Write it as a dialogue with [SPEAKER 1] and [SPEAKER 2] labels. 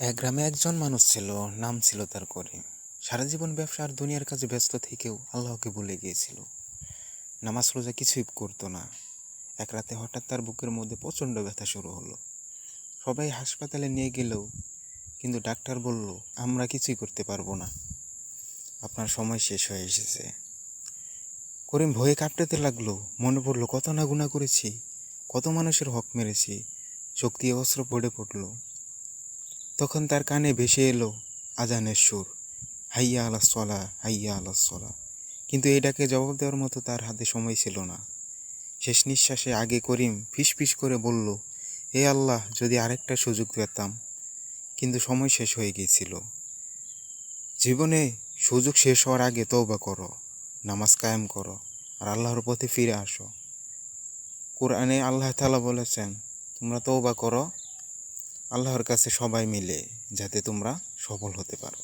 [SPEAKER 1] এক গ্রামে একজন মানুষ ছিল, নাম ছিল তার করিম সারা জীবন ব্যবসা আর দুনিয়ার কাজে ব্যস্ত থেকেও আল্লাহকে ভুলে গিয়েছিল। নামাজ রোজা কিছুই করতো না। এক রাতে হঠাৎ তার বুকের মধ্যে প্রচণ্ড ব্যথা শুরু হলো। সবাই হাসপাতালে নিয়ে গেলেও, কিন্তু ডাক্তার বলল, আমরা কিছুই করতে পারব না। আপনার সময় শেষ হয়ে এসেছে। করিম ভয়ে কাঁপতে লাগল। মনে পড়ল, কত না গুণা করেছি কত মানুষের হক মেরেছি। শক্তি অস্ত্র পড়ে পড়ল। তখন তার কানে ভেসে এলো আজানের সুর, হাইয়া আলা সলা, হাইয়া আলা সলা। কিন্তু এটাকে জবাব দেওয়ার মতো তার হাতে সময় ছিল না। শেষ নিঃশ্বাসে আগে করিম ফিস করে বলল হে আল্লাহ, যদি আরেকটা সুযোগ পেতাম। কিন্তু সময় শেষ হয়ে গিয়েছিল। জীবনে সুযোগ শেষ হওয়ার আগে তৌবা করো, নামাজ কায়েম করো, আর আল্লাহর পথে ফিরে আসো। কোরআনে আল্লাহ তালা বলেছেন, তোমরা তৌবা করো আল্লাহর কাছে সবাই মিলে যাতে তোমরা সফল হতে পারো।